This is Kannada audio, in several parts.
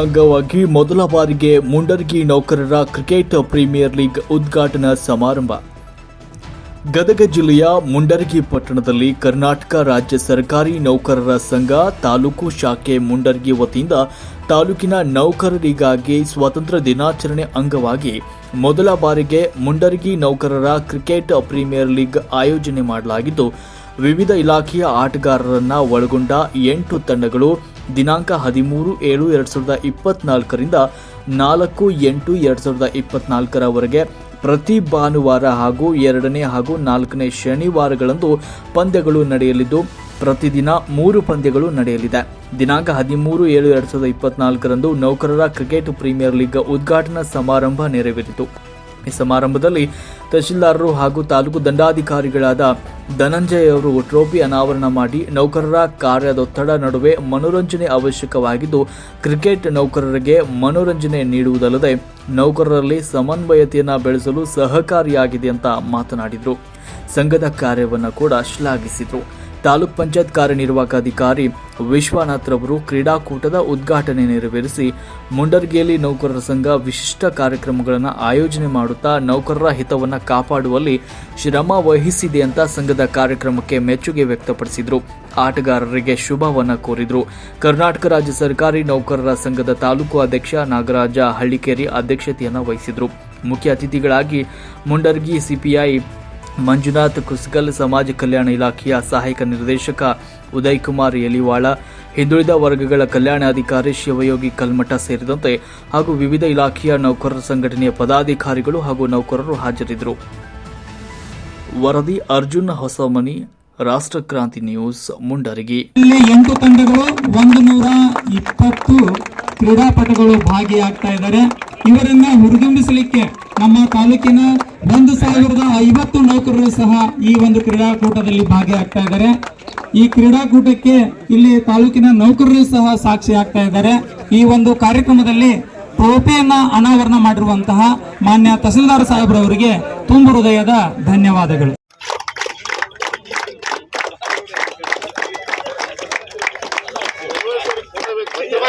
ಅಂಗವಾಗಿ ಮೊದಲ ಬಾರಿಗೆ ಮುಂಡರ್ಗಿ ನೌಕರರ ಕ್ರಿಕೆಟ್ ಪ್ರೀಮಿಯರ್ ಲೀಗ್ ಉದ್ಘಾಟನಾ ಸಮಾರಂಭ. ಗದಗ ಜಿಲ್ಲೆಯ ಮುಂಡರ್ಗಿ ಪಟ್ಟಣದಲ್ಲಿ ಕರ್ನಾಟಕ ರಾಜ್ಯ ಸರ್ಕಾರಿ ನೌಕರರ ಸಂಘ ತಾಲೂಕು ಶಾಖೆ ಮುಂಡರ್ಗಿ ವತಿಯಿಂದ ತಾಲೂಕಿನ ನೌಕರರಿಗಾಗಿ ಸ್ವಾತಂತ್ರ್ಯ ದಿನಾಚರಣೆ ಅಂಗವಾಗಿ ಮೊದಲ ಬಾರಿಗೆ ಮುಂಡರ್ಗಿ ನೌಕರರ ಕ್ರಿಕೆಟ್ ಪ್ರೀಮಿಯರ್ ಲೀಗ್ ಆಯೋಜನೆ ಮಾಡಲಾಗಿದ್ದು, ವಿವಿಧ ಇಲಾಖೆಯ ಆಟಗಾರರನ್ನು ಒಳಗೊಂಡ ಎಂಟು ತಂಡಗಳು ದಿನಾಂಕ ಹದಿಮೂರು ಏಳು ಎರಡು ಸಾವಿರದ ಇಪ್ಪತ್ನಾಲ್ಕರಿಂದ ನಾಲ್ಕು ಎಂಟು ಎರಡು ಸಾವಿರದ ಇಪ್ಪತ್ನಾಲ್ಕರವರೆಗೆ ಪ್ರತಿ ಭಾನುವಾರ ಹಾಗೂ ಎರಡನೇ ಹಾಗೂ ನಾಲ್ಕನೇ ಶನಿವಾರಗಳಂದು ಪಂದ್ಯಗಳು ನಡೆಯಲಿದ್ದು, ಪ್ರತಿದಿನ ಮೂರು ಪಂದ್ಯಗಳು ನಡೆಯಲಿದೆ. ದಿನಾಂಕ ಹದಿಮೂರು ಏಳು ಎರಡು ಸಾವಿರದ ಇಪ್ಪತ್ನಾಲ್ಕರಂದು ನೌಕರರ ಕ್ರಿಕೆಟ್ ಪ್ರೀಮಿಯರ್ ಲೀಗ್ ಉದ್ಘಾಟನಾ ಸಮಾರಂಭ ನೆರವೇರಿತು. ಈ ಸಮಾರಂಭದಲ್ಲಿ ತಹಶೀಲ್ದಾರರು ಹಾಗೂ ತಾಲೂಕು ದಂಡಾಧಿಕಾರಿಗಳಾದ ಧನಂಜಯ ಅವರು ಟ್ರೋಫಿ ಅನಾವರಣ ಮಾಡಿ ನೌಕರರ ಕಾರ್ಯದೊತ್ತಡ ನಡುವೆ ಮನೋರಂಜನೆ ಅವಶ್ಯಕವಾಗಿದ್ದು, ಕ್ರಿಕೆಟ್ ನೌಕರರಿಗೆ ಮನೋರಂಜನೆ ನೀಡುವುದಲ್ಲದೆ ನೌಕರರಲ್ಲಿ ಸಮನ್ವಯತೆಯನ್ನು ಬೆಳೆಸಲು ಸಹಕಾರಿಯಾಗಿದೆ ಅಂತ ಮಾತನಾಡಿದರು. ಸಂಘದ ಕಾರ್ಯವನ್ನು ಕೂಡ ಶ್ಲಾಘಿಸಿದರು. ತಾಲೂಕ್ ಪಂಚಾಯತ್ ಕಾರ್ಯನಿರ್ವಾಹಕ ಅಧಿಕಾರಿ ವಿಶ್ವನಾಥ್ ರವರು ಕ್ರೀಡಾಕೂಟದ ಉದ್ಘಾಟನೆ ನೆರವೇರಿಸಿ ಮುಂಡರ್ಗಿಯಲ್ಲಿ ನೌಕರರ ಸಂಘ ವಿಶಿಷ್ಟ ಕಾರ್ಯಕ್ರಮಗಳನ್ನು ಆಯೋಜನೆ ಮಾಡುತ್ತಾ ನೌಕರರ ಹಿತವನ್ನು ಕಾಪಾಡುವಲ್ಲಿ ಶ್ರಮ ವಹಿಸಿದೆ ಅಂತ ಸಂಘದ ಕಾರ್ಯಕ್ರಮಕ್ಕೆ ಮೆಚ್ಚುಗೆ ವ್ಯಕ್ತಪಡಿಸಿದರು. ಆಟಗಾರರಿಗೆ ಶುಭವನ್ನು ಕೋರಿದರು. ಕರ್ನಾಟಕ ರಾಜ್ಯ ಸರ್ಕಾರಿ ನೌಕರರ ಸಂಘದ ತಾಲೂಕು ಅಧ್ಯಕ್ಷ ನಾಗರಾಜ ಹಳ್ಳಿಕೇರಿ ಅಧ್ಯಕ್ಷತೆಯನ್ನು ವಹಿಸಿದರು. ಮುಖ್ಯ ಅತಿಥಿಗಳಾಗಿ ಮುಂಡರ್ಗಿ ಸಿಪಿಐ ಮಂಜುನಾಥ್ ಕುಸ್ಗಲ್ ಸಮಾಜ ಕಲ್ಯಾಣ ಇಲಾಖೆಯ ಸಹಾಯಕ ನಿರ್ದೇಶಕ ಉದಯ್ ಕುಮಾರ್ ಯಲಿವಾಳ ಹಿಂದುಳಿದ ವರ್ಗಗಳ ಕಲ್ಯಾಣಾಧಿಕಾರಿ ಶಿವಯೋಗಿ ಕಲ್ಮಠ ಸೇರಿದಂತೆ ಹಾಗೂ ವಿವಿಧ ಇಲಾಖೆಯ ನೌಕರರ ಸಂಘಟನೆಯ ಪದಾಧಿಕಾರಿಗಳು ಹಾಗೂ ನೌಕರರು ಹಾಜರಿದ್ದರು. ವರದಿ ಅರ್ಜುನ್ ಹೊಸಮನಿ, ರಾಷ್ಟ್ರಕ್ರಾಂತಿ ನ್ಯೂಸ್, ಮುಂಡರಗಿ. ಇಲ್ಲಿ ಎಂಟು ತಂಡಗಳು, ಒಂದು ನೂರ ಇಪ್ಪತ್ತು ಕ್ರೀಡಾಪಟುಗಳು ಭಾಗಿಯಾಗ್ತಾ ಇದ್ದಾರೆ. ಇವರನ್ನ ಹುರಿದುಂಬಿಸಲಿಕ್ಕೆ ನಮ್ಮ ತಾಲೂಕಿನ ಒಂದು ಸಾವಿರದ ಐವತ್ತು ನೌಕರರು ಸಹ ಈ ಒಂದು ಕ್ರೀಡಾಕೂಟದಲ್ಲಿ ಭಾಗಿಯಾಗ್ತಾ ಇದ್ದಾರೆ. ಈ ಕ್ರೀಡಾಕೂಟಕ್ಕೆ ಇಲ್ಲಿ ತಾಲೂಕಿನ ನೌಕರರು ಸಹ ಸಾಕ್ಷಿ ಆಗ್ತಾ ಇದ್ದಾರೆ. ಈ ಒಂದು ಕಾರ್ಯಕ್ರಮದಲ್ಲಿ ಟ್ರೋಫಿಯನ್ನ ಅನಾವರಣ ಮಾಡಿರುವಂತಹ ಮಾನ್ಯ ತಹಸೀಲ್ದಾರ್ ಸಾಹೇಬ್ರವರಿಗೆ ತುಂಬ ಹೃದಯದ ಧನ್ಯವಾದಗಳು.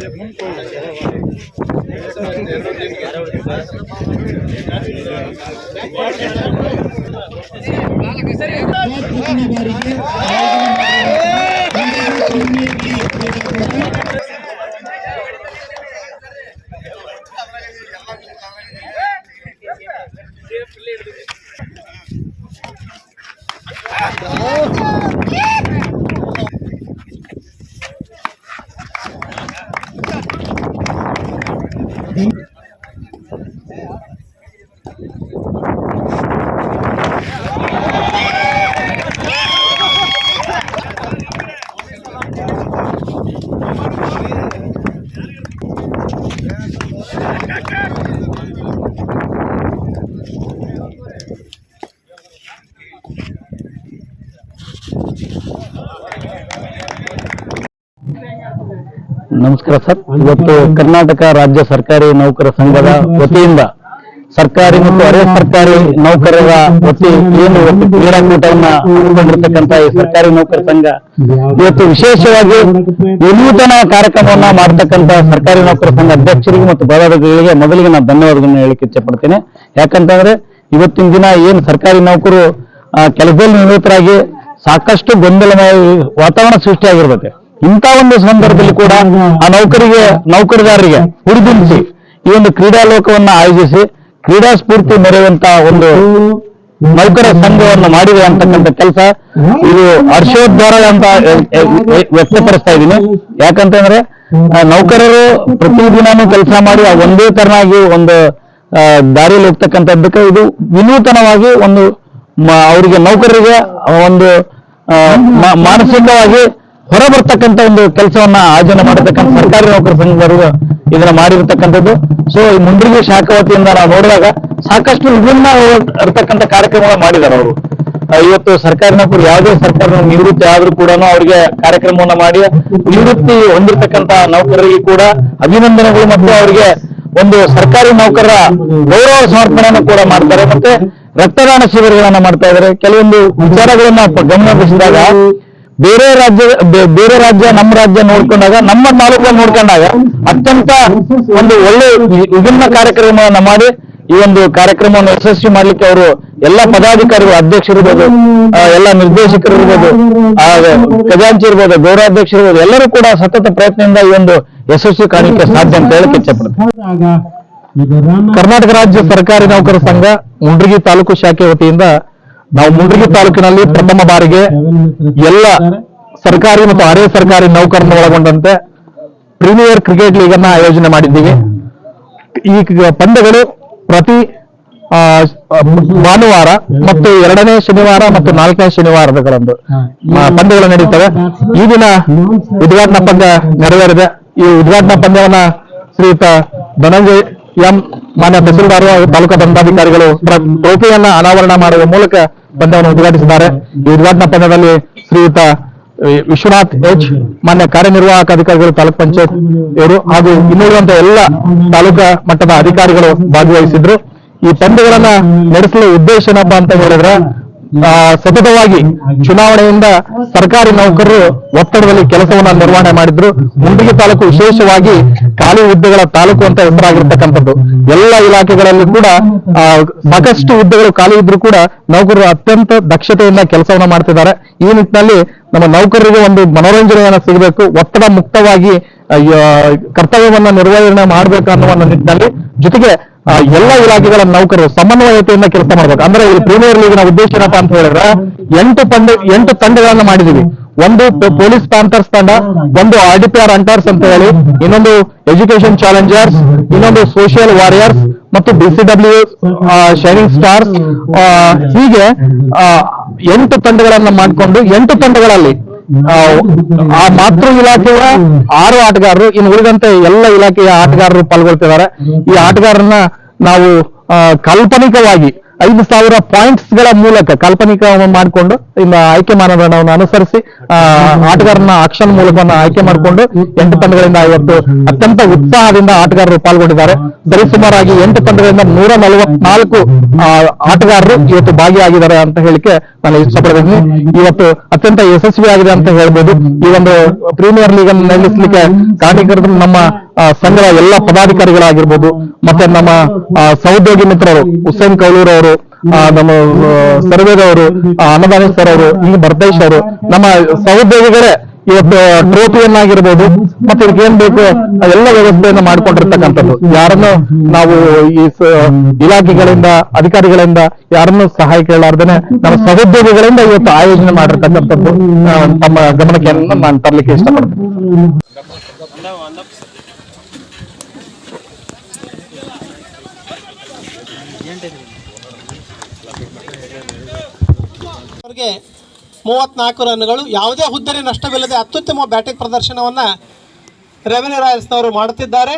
ಪ್ರಥಮ ನಮಸ್ಕಾರ ಸರ್. ಇವತ್ತು ಕರ್ನಾಟಕ ರಾಜ್ಯ ಸರ್ಕಾರಿ ನೌಕರ ಸಂಘದ ವತಿಯಿಂದ ಸರ್ಕಾರಿ ಮತ್ತು ಅರೆ ಸರ್ಕಾರಿ ನೌಕರರ ವತಿ ಏನು ಕ್ರೀಡಾಕೂಟವನ್ನ ಹಮ್ಮಿಕೊಂಡಿರ್ತಕ್ಕಂಥ ಈ ಸರ್ಕಾರಿ ನೌಕರ ಸಂಘ ಇವತ್ತು ವಿಶೇಷವಾಗಿ ವಿನೂತನ ಕಾರ್ಯಕ್ರಮವನ್ನ ಮಾಡತಕ್ಕಂತ ಸರ್ಕಾರಿ ನೌಕರ ಸಂಘ ಅಧ್ಯಕ್ಷರಿಗೆ ಮತ್ತು ಪದಾಧಿಕಾರಿಗಳಿಗೆ ಮೊದಲಿಗೆ ನಾನು ಧನ್ಯವಾದಗಳನ್ನ ಹೇಳಿಕ್ಕೆ ಇಚ್ಛೆ ಪಡ್ತೇನೆ ಯಾಕಂತಂದ್ರೆ ಇವತ್ತಿನ ದಿನ ಏನು ಸರ್ಕಾರಿ ನೌಕರು ಕೆಲಸದಲ್ಲಿ ನಿರತರಾಗಿ ಸಾಕಷ್ಟು ಗೊಂದಲಮಯ ವಾತಾವರಣ ಸೃಷ್ಟಿಯಾಗಿರ್ತದೆ ಇಂಥ ಒಂದು ಸಂದರ್ಭದಲ್ಲಿ ಕೂಡ ಆ ನೌಕರಿಗೆ, ನೌಕರದಾರರಿಗೆ ಹುರಿದುಂಬಿಸಿ ಈ ಒಂದು ಕ್ರೀಡಾ ಲೋಕವನ್ನ ಆಯೋಜಿಸಿ ಕ್ರೀಡಾ ಸ್ಫೂರ್ತಿ ಮೆರೆಯುವಂತ ಒಂದು ನೌಕರ ಸಂಘವನ್ನು ಮಾಡಿದೆ ಅಂತಕ್ಕಂಥ ಕೆಲಸ ಇದು ಹರ್ಷೋದ್ವಾರ ಅಂತ ವ್ಯಕ್ತಪಡಿಸ್ತಾ ಇದ್ದೀನಿ. ಯಾಕಂತಂದ್ರೆ ನೌಕರರು ಪ್ರತಿದಿನಾನು ಕೆಲಸ ಮಾಡಿ ಒಂದೇ ತರನಾಗಿ ಒಂದು ದಾರಿ ದಾರಿಯಲ್ಲಿ ಹೋಗ್ತಕ್ಕಂಥದ್ದಕ್ಕೆ ಇದು ವಿನೂತನವಾಗಿ ಒಂದು ಅವರಿಗೆ ನೌಕರರಿಗೆ ಒಂದು ಮಾನಸಿಕವಾಗಿ ಹೊರಬರ್ತಕ್ಕಂತ ಒಂದು ಕೆಲಸವನ್ನ ಆಯೋಜನೆ ಮಾಡತಕ್ಕಂಥ ಸರ್ಕಾರಿ ನೌಕರ ಸಂಘದವರು ಇದನ್ನ ಮಾಡಿರ್ತಕ್ಕಂಥದ್ದು. ಸೊ ಈ ಮುಂಡ್ರಿಗೆ ಶಾಖ ನಾವು ನೋಡಿದಾಗ ಸಾಕಷ್ಟು ವಿಭಿನ್ನ ಇರ್ತಕ್ಕಂಥ ಕಾರ್ಯಕ್ರಮಗಳು ಮಾಡಿದ್ದಾರೆ ಅವರು. ಇವತ್ತು ಸರ್ಕಾರಿ ನೌಕರು ಯಾವುದೇ ಸರ್ಕಾರ ನಿವೃತ್ತಿ ಆದ್ರೂ ಕೂಡ ಅವರಿಗೆ ಕಾರ್ಯಕ್ರಮವನ್ನ ಮಾಡಿ, ನಿವೃತ್ತಿ ಹೊಂದಿರತಕ್ಕಂತ ನೌಕರರಿಗೆ ಕೂಡ ಅಭಿನಂದನೆಗಳು ಮತ್ತು ಅವರಿಗೆ ಒಂದು ಸರ್ಕಾರಿ ನೌಕರರ ಗೌರವ ಸಮರ್ಪಣೆಯನ್ನು ಕೂಡ ಮಾಡ್ತಾರೆ. ಮತ್ತೆ ರಕ್ತದಾನ ಶಿಬಿರಗಳನ್ನ ಮಾಡ್ತಾ ಇದ್ದಾರೆ ಕೆಲವೊಂದು ವಿಚಾರಗಳನ್ನ ಗಮನಿಸಿದಾಗ ಬೇರೆ ರಾಜ್ಯ ಬೇರೆ ರಾಜ್ಯ ನಮ್ಮ ರಾಜ್ಯ ನೋಡ್ಕೊಂಡಾಗ ನಮ್ಮ ತಾಲೂಕನ್ನು ನೋಡ್ಕೊಂಡಾಗ ಅತ್ಯಂತ ಒಂದು ಒಳ್ಳೆ ವಿಭಿನ್ನ ಕಾರ್ಯಕ್ರಮವನ್ನ ಮಾಡಿ ಈ ಒಂದು ಕಾರ್ಯಕ್ರಮವನ್ನು ಯಶಸ್ವಿ ಮಾಡ್ಲಿಕ್ಕೆ ಅವರು ಎಲ್ಲ ಪದಾಧಿಕಾರಿಗಳು ಅಧ್ಯಕ್ಷರಿರ್ಬೋದು ಎಲ್ಲ ನಿರ್ದೇಶಕರು ಇರ್ಬೋದು ಆ, ಖಜಾಂಚಿ ಇರ್ಬೋದು ಗೌರವಾಧ್ಯಕ್ಷರು ಇರ್ಬೋದು ಎಲ್ಲರೂ ಕೂಡ ಸತತ ಪ್ರಯತ್ನದಿಂದ ಈ ಒಂದು ಯಶಸ್ವಿ ಕಾಣಲಿಕ್ಕೆ ಸಾಧ್ಯ ಅಂತ ಹೇಳಕ್ಕೆ ಇಚ್ಛೆಪಡ್ತೀನಿ ಕರ್ನಾಟಕ ರಾಜ್ಯ ಸರ್ಕಾರಿ ನೌಕರ ಸಂಘ ಮುಂಡ್ರಿಗಿ ತಾಲೂಕು ಶಾಖೆ ವತಿಯಿಂದ ನಾವು ಮುಂಡ್ರಿಗಿ ತಾಲೂಕಿನಲ್ಲಿ ಪ್ರಥಮ ಬಾರಿಗೆ ಎಲ್ಲ ಸರ್ಕಾರಿ ಮತ್ತು ಅರೆ ಸರ್ಕಾರಿ ನೌಕರನ್ನು ಒಳಗೊಂಡಂತೆ ಪ್ರೀಮಿಯರ್ ಕ್ರಿಕೆಟ್ ಲೀಗ್ ಅನ್ನ ಆಯೋಜನೆ ಮಾಡಿದ್ದೀವಿ. ಈ ಪಂದ್ಯಗಳು ಪ್ರತಿ ಭಾನುವಾರ ಮತ್ತು ಎರಡನೇ ಶನಿವಾರ ಮತ್ತು ನಾಲ್ಕನೇ ಶನಿವಾರಗಳಂದು ಪಂದ್ಯಗಳು ನಡೀತವೆ. ಈ ದಿನ ಉದ್ಘಾಟನಾ ಪಂದ್ಯ ನೆರವೇರಿದೆ. ಈ ಉದ್ಘಾಟನಾ ಪಂದ್ಯವನ್ನ ಶ್ರೀಯುತ ಧನಂಜಯ್ ಎಂ ಮಾನ್ಯ ತಹಸೀಲ್ದಾರ್, ತಾಲೂಕ ದಂಡಾಧಿಕಾರಿಗಳು ಟ್ರೋಫಿಯನ್ನ ಅನಾವರಣ ಮಾಡುವ ಮೂಲಕ ಪಂದ್ಯವನ್ನು ಉದ್ಘಾಟಿಸಿದ್ದಾರೆ. ಈ ಉದ್ಘಾಟನಾ ಪಂದ್ಯದಲ್ಲಿ ಶ್ರೀಯುತ ವಿಶ್ವನಾಥ್ ಎಚ್ ಮಾನ್ಯ ಕಾರ್ಯನಿರ್ವಾಹಕ ಅಧಿಕಾರಿಗಳು, ತಾಲೂಕ್ ಪಂಚಾಯತ್ ಇವರು ಹಾಗೂ ಇನ್ನುಳಿದಂತ ಎಲ್ಲ ತಾಲೂಕಾ ಮಟ್ಟದ ಅಧಿಕಾರಿಗಳು ಭಾಗವಹಿಸಿದ್ರು. ಈ ಪಂದ್ಯಗಳನ್ನ ನಡೆಸಲು ಉದ್ದೇಶ ಏನಪ್ಪಾ ಅಂತ ಹೇಳಿದ್ರೆ ಸತತವಾಗಿ ಚುನಾವಣೆಯಿಂದ ಸರ್ಕಾರಿ ನೌಕರರು ಒತ್ತಡದಲ್ಲಿ ಕೆಲಸವನ್ನ ನಿರ್ವಹಣೆ ಮಾಡಿದ್ರು. ಮುಂಡಿಗೆ ತಾಲೂಕು ವಿಶೇಷವಾಗಿ ಖಾಲಿ ಹುದ್ದೆಗಳ ತಾಲೂಕು ಅಂತ ಹೆಸರಾಗಿರ್ತಕ್ಕಂಥದ್ದು. ಎಲ್ಲ ಇಲಾಖೆಗಳಲ್ಲಿ ಕೂಡ ಸಾಕಷ್ಟು ಹುದ್ದೆಗಳು ಖಾಲಿ ಇದ್ರು ಕೂಡ ನೌಕರರು ಅತ್ಯಂತ ದಕ್ಷತೆಯಿಂದ ಕೆಲಸವನ್ನ ಮಾಡ್ತಿದ್ದಾರೆ. ಈ ನಿಟ್ಟಿನಲ್ಲಿ ನಮ್ಮ ನೌಕರರಿಗೆ ಒಂದು ಮನೋರಂಜನೆಯನ್ನ ಸಿಗಬೇಕು, ಒತ್ತಡ ಮುಕ್ತವಾಗಿ ಕರ್ತವ್ಯವನ್ನ ನಿರ್ವಹಣೆ ಮಾಡಬೇಕು ಅನ್ನೋ ಒಂದು ನಿಟ್ಟಿನಲ್ಲಿ ಜೊತೆಗೆ ಎಲ್ಲ ಇಲಾಖೆಗಳ ನೌಕರರು ಸಮನ್ವಯತೆಯಿಂದ ಕೆಲಸ ಮಾಡ್ಬೇಕು. ಅಂದ್ರೆ ಇಲ್ಲಿ ಪ್ರೀಮಿಯರ್ ಲೀಗ್ನ ಉದ್ದೇಶ ಏನಪ್ಪಾ ಅಂತ ಹೇಳಿದ್ರೆ, ಎಂಟು ತಂಡ ಎಂಟು ತಂಡಗಳನ್ನ ಮಾಡಿದೀವಿ ಒಂದು ಪೊಲೀಸ್ ಪ್ಯಾಂಥರ್ಸ್ ತಂಡ ಒಂದು R D P R hunters ಅಂತ ಹೇಳಿ ಇನ್ನೊಂದು ಎಜುಕೇಶನ್ ಚಾಲೆಂಜರ್ಸ್ ಇನ್ನೊಂದು ಸೋಷಿಯಲ್ ವಾರಿಯರ್ಸ್ ಮತ್ತು B C W shining stars ಹೀಗೆ ಎಂಟು ತಂಡಗಳನ್ನ ಮಾಡಿಕೊಂಡು ಎಂಟು ತಂಡಗಳಲ್ಲಿ ಆ, ಮಾತೃ ಇಲಾಖೆಯ ಆರು ಆಟಗಾರರು ಇನ್ನು ಉಳಿದಂತೆ ಎಲ್ಲ ಇಲಾಖೆಯ ಆಟಗಾರರು ಪಾಲ್ಗೊಳ್ತಿದ್ದಾರೆ. ಈ ಆಟಗಾರರನ್ನ ನಾವು ಕಾಲ್ಪನಿಕವಾಗಿ ಐದು ಸಾವಿರ ಪಾಯಿಂಟ್ಸ್ಗಳ ಮೂಲಕ ಕಾಲ್ಪನಿಕ ಮಾಡಿಕೊಂಡು, ಇನ್ನು ಆಯ್ಕೆ ಮಾನದಂಡವನ್ನು ಅನುಸರಿಸಿ ಆಟಗಾರನ ಆಕ್ಷನ್ ಮೂಲಕವನ್ನ ಆಯ್ಕೆ ಮಾಡಿಕೊಂಡು ಎಂಟು ತಂಡಗಳಿಂದ ಇವತ್ತು ಅತ್ಯಂತ ಉತ್ಸಾಹದಿಂದ ಆಟಗಾರರು ಪಾಲ್ಗೊಂಡಿದ್ದಾರೆ. ಸರಿಸುಮಾರಾಗಿ ಎಂಟು ತಂಡಗಳಿಂದ ನೂರ ನಲವತ್ನಾಲ್ಕು ಆಟಗಾರರು ಇವತ್ತು ಭಾಗಿಯಾಗಿದ್ದಾರೆ ಅಂತ ಹೇಳಿಕೆ ನಾನು ಇಷ್ಟಪಡ್ತೀನಿ. ಇವತ್ತು ಅತ್ಯಂತ ಯಶಸ್ವಿಯಾಗಿದೆ ಅಂತ ಹೇಳ್ಬೋದು. ಈ ಒಂದು ಪ್ರೀಮಿಯರ್ ಲೀಗ್ ಅನ್ನು ನಡೆಸಲಿಕ್ಕೆ ಕಾರ್ಯಕರ್ತರು ನಮ್ಮ ಸಂಘದ ಎಲ್ಲ ಪದಾಧಿಕಾರಿಗಳಾಗಿರ್ಬೋದು, ಮತ್ತೆ ನಮ್ಮ ಸಹೋದ್ಯೋಗಿ ಮಿತ್ರರು ಹುಸೇನ್ ಕೌಲೂರ್ ಅವರು ಆ, ನಮ್ಮ ಸರ್ವೇದವರು ಅವರು ಆ, ಅನ್ನದಾನಿ ಸರ್ ಅವರು ಇಲ್ಲಿ ಭರತೇಶ್ ಅವರು ನಮ್ಮ ಸಹೋದ್ಯೋಗಿಗಳೇ ಇವತ್ತು ಟ್ರೋಫಿಯನ್ನಾಗಿರ್ಬೋದು ಮತ್ತೆ ಇದಕ್ಕೆ ಏನ್ ಬೇಕು ಎಲ್ಲ ವ್ಯವಸ್ಥೆಯನ್ನು ಮಾಡ್ಕೊಂಡಿರ್ತಕ್ಕಂಥದ್ದು. ಯಾರನ್ನು ನಾವು ಈ ಇಲಾಖೆಗಳಿಂದ ಅಧಿಕಾರಿಗಳಿಂದ ಯಾರನ್ನು ಸಹಾಯ ಕೇಳಲಾರ್ದೇನೆ ನಮ್ಮ ಸಹೋದ್ಯೋಗಿಗಳಿಂದ ಇವತ್ತು ಆಯೋಜನೆ ಮಾಡಿರ್ತಕ್ಕಂಥದ್ದು ನಮ್ಮ ಗಮನಕ್ಕೆ ನಾನು ತರಲಿಕ್ಕೆ ಇಷ್ಟಪಡ್ತೀನಿ. ಅವರಿಗೆ ಮೂವತ್ನಾಲ್ಕು ರನ್ಗಳು ಯಾವುದೇ ಹುದ್ದರಿ ನಷ್ಟವಿಲ್ಲದೆ ಅತ್ಯುತ್ತಮ ಬ್ಯಾಟಿಂಗ್ ಪ್ರದರ್ಶನವನ್ನು ರೆವೆನ್ಯೂ ರಾಯಲ್ಸ್ನವರು ಮಾಡುತ್ತಿದ್ದಾರೆ.